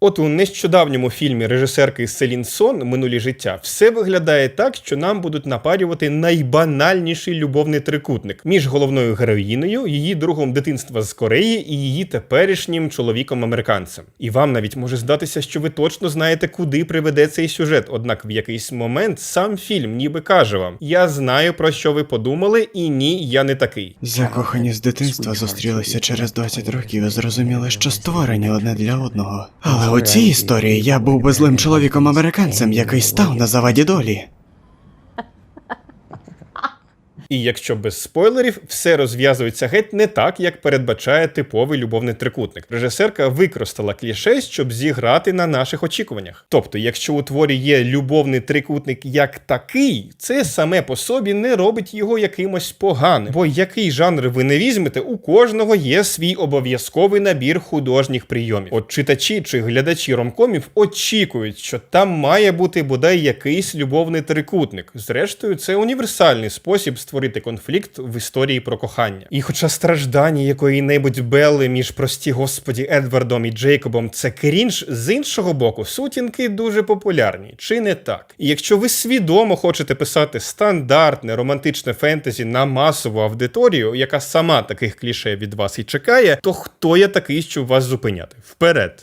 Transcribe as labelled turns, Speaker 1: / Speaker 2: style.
Speaker 1: От у нещодавньому фільмі режисерки Селін Сон Минулі життя все виглядає так, що нам будуть напарювати найбанальніший любовний трикутник між головною героїною, її другом дитинства з Кореї і її теперішнім чоловіком-американцем. І вам навіть може здатися, що ви точно знаєте, куди приведе цей сюжет. Однак в якийсь момент сам фільм ніби каже вам: Я знаю про що ви подумали, і ні, я не такий.
Speaker 2: Закохані з дитинства зустрілися через 20 років і зрозуміли, що створені одне для одного. Але у цій історії я був би злим чоловіком-американцем, який став на заваді долі.
Speaker 1: І якщо без спойлерів, все розв'язується геть не так, як передбачає типовий любовний трикутник. Режисерка використала кліше, щоб зіграти на наших очікуваннях. Тобто, якщо у творі є любовний трикутник як такий, це саме по собі не робить його якимось поганим. Бо який жанр ви не візьмете, у кожного є свій обов'язковий набір художніх прийомів. От читачі чи глядачі ромкомів очікують, що там має бути бодай якийсь любовний трикутник. Зрештою, це універсальний спосіб створити конфлікт в історії про кохання. І хоча страждання якої-небудь Белли між прості господі Едвардом і Джейкобом це крінж, з іншого боку, сутінки дуже популярні, чи не так? І якщо ви свідомо хочете писати стандартне романтичне фентезі на масову аудиторію, яка сама таких кліше від вас і чекає, то хто я такий, щоб вас зупиняти? Вперед!